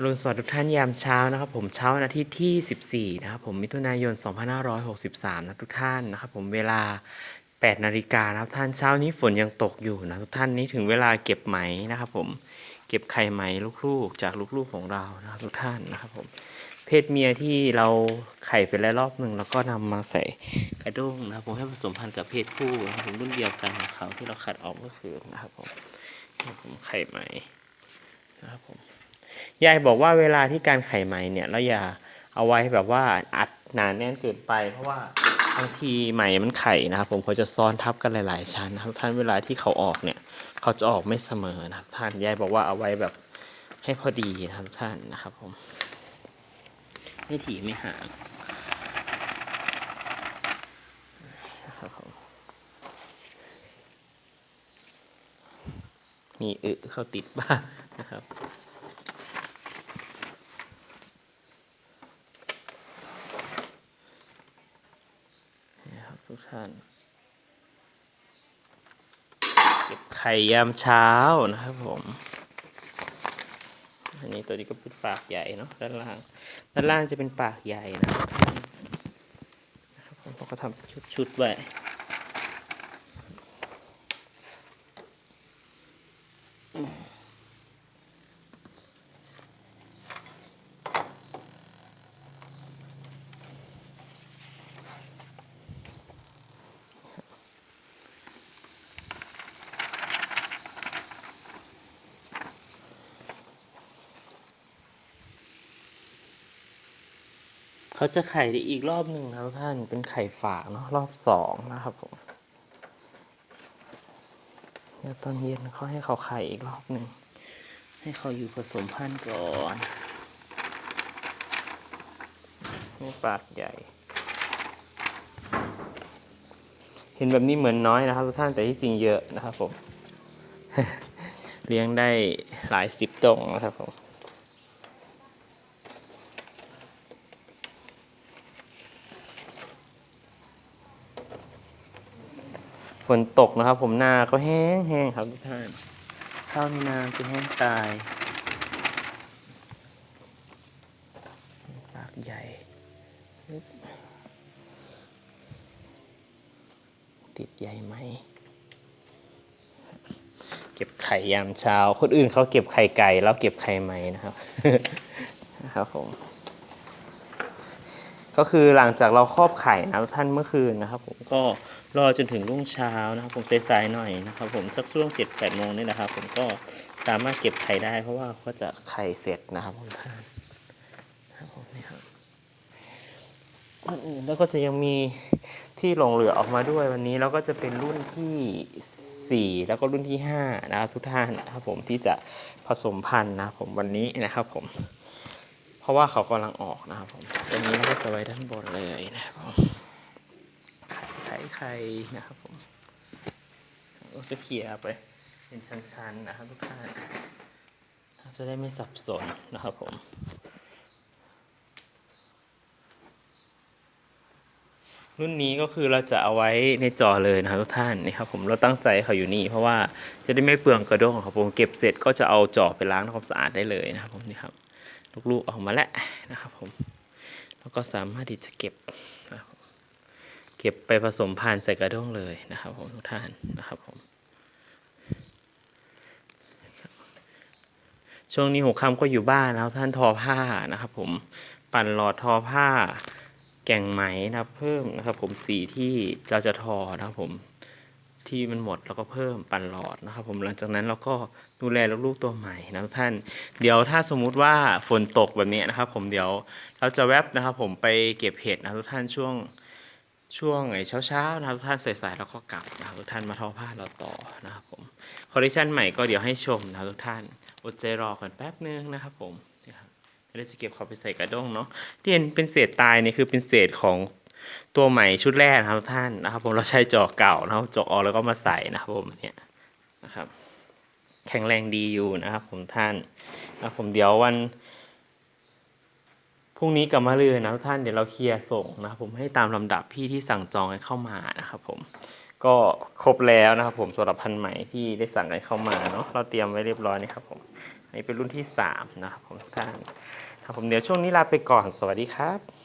อรุณสวัสดิ์ทุกท่านยามเช้านะครับผมเช้าวันอาทิตย์ที่ 14 นะครับผมมิถุนายน 2563 นะทุกท่านนะครับผมเวลา 8 นาฬิกานะครับท่านเช้านี้ฝนยังตกอยู่นะทุกท่านนี่ถึงเวลาเก็บไหมนะครับผมเก็บไข่ไหมลูกๆ จากลูกๆของเรานะครับทุกท่านนะครับผมเพศเมียที่เราไข่ไปแล้วรอบหนึ่งแล้วก็นำมาใส่กระด้งนะครับผมให้ผสมพันธุ์กับเพศผู้นะครับผมรุ่นเดียวกันของเขาที่เราขัดออกเมื่อคืนนะครับผมนะครับผมไข่ไหมนะครับผม ยายบอกว่าเวลาที่การไข่ไหมเนี่ยเราอย่าเอาไว้แบบว่าอัดหนาแน่นเกินไป เพราะว่าบางทีไหมมันไข่นะครับผมเขาจะซ้อนทับกันหลาย ๆ ชั้นนะครับท่านเวลาที่เขาออกเนี่ยเขาจะออกไม่เสมอนะครับท่านยายบอกว่าเอาไว้แบบให้พอดีนะครับท่านนะครับผมไม่ถี่ไม่ห่างนะครับผมมีอึเข้าติดบ้างนะครับ นี่ครับ ทุกท่าน เก็บไข่ยามเช้านะครับผม อันนี้ตัวนี้ก็เป็นปากใหญ่เนาะด้านล่าง ด้านล่างจะเป็นปากใหญ่นะครับผมเราก็ทำชุดๆไว้ เขาจะไข่ได้อีกรอบหนึ่งนะทุกท่านเป็นไข่ฝากเนาะรอบสองนะครับผมเดี๋ยวตอนเย็นเขาให้เขาไข่อีกรอบหนึ่งให้เขาอยู่ผสมพันธุ์ก่อนนี่ปากใหญ่ เห็นแบบนี้เหมือนน้อยนะครับทุกท่านแต่ที่จริงเยอะนะครับผม เลี้ยงได้หลายสิบตรงนะครับผม ฝนตกนะครับ ผมนาก็แห้งแห้งครับทุกท่านข้าวในนาจะแห้งตายปากใหญ่ติดใหญ่ไหมเก็บไข่ยามเช้า คนอื่นเขาเก็บไข่ไก่ แล้วเก็บไข่ไหมนะครับ นะครับผม ก็คือหลังจากเราครอบไข่นะท่านเมื่อคืนนะครับ ผมก็รอจนถึงรุ่งเช้านะครับ ผมสายๆหน่อยนะครับ ผมสักช่วงเจ็ดแปดโมงนี่นะครับ ผมก็สามารถเก็บไข่ได้ เพราะว่าก็จะไข่เสร็จนะครับผมท่านนะครับผมนี่ครับแล้วก็จะยังมีที่หลงเหลือออกมาด้วยวันนี้แล้วก็จะเป็นรุ่นที่สี่แล้วก็รุ่นที่ห้านะครับทุกท่านนะครับผมที่จะผสมพันธุ์นะครับผมวันนี้นะครับผม ราะว่าเขากำลังออกนะครับผมตัวนี้ก็จะไว้ด้านบนเลยนะครับผมไข่ไข่ไข่นะครับผมเราจะเคลียร์ไปเป็นชั้นๆนะครับทุกท่านเราจะได้ไม่สับสนนะครับผมรุ่นนี้ก็คือเราจะเอาไว้ในจอเลยนะครับทุกท่านนี่ครับผมเราตั้งใจเขาอยู่นี่ เพราะว่าจะได้ไม่เปลืองกระด้งครับผมเก็บเสร็จก็จะเอาจอไปล้างทำความสะอาดได้เลยนะครับผมนี่ครับ ลูกๆออกมาแล้วนะครับผมแล้วก็สามารถที่จะเก็บนะเก็บไปผสมพันธุ์ใส่กระด้งเลยนะครับผมทุกท่านนะครับผมช่วงนี้หัวค่ำก็อยู่บ้านแล้วท่านทอผ้านะครับ ผมปั่นหลอดทอผ้า แก่งไหมนะเพิ่มนะครับ ผมสีที่เราจะทอนะครับผม ที่มันหมดแล้วก็เพิ่มปันหลอดนะครับ ผมหลังจากนั้นเราก็ดูแลลูกๆตัวใหม่นะทุกท่าน เดี๋ยวถ้าสมมุติว่าฝนตกแบบนี้นะครับ ผมเดี๋ยวเราจะแวบนะครับ ผมไปเก็บเห็ดนะทุกท่านช่วงช่วงไอ้เช้าๆนะครับทุกท่านสายๆแล้วก็กลับนะครับทุกท่านมาทอผ้าเราต่อนะครับผมคอลเลคชันใหม่ก็เดี๋ยวให้ชมนะครับทุกท่านอดใจรอกันแป๊บนึงนะครับผมเดี๋ยวเราจะเก็บเขาไปใส่กระด้งเนาะที่เห็นเป็นเศษตายนี่คือเป็นเศษของ ตัวใหม่ชุดแรกนะครับท่านนะครับผมเราใช้จอกเก่านะครับจอออกแล้วก็มาใส่นะครับผมเนี่ยนะครับ แข็งแรงดีอยู่นะครับ ผมท่านนะครับผมเดี๋ยววันพรุ่งนี้กลับมาเลยนะทุกท่านเดี๋ยวเราเคลียร์ส่งนะครับผมให้ตามลำดับพี่ที่สั่งจองกันเข้ามานะครับผมก็ครบแล้วนะครับผมสำหรับพันใหม่ที่ได้สั่งกันเข้ามาเนาะเราเตรียมไว้เรียบร้อยนี่ครับผมอันนี้เป็นรุ่นที่สามนะครับผมทุกท่านครับผมเดี๋ยวช่วงนี้ลาไปก่อนสวัสดีครับ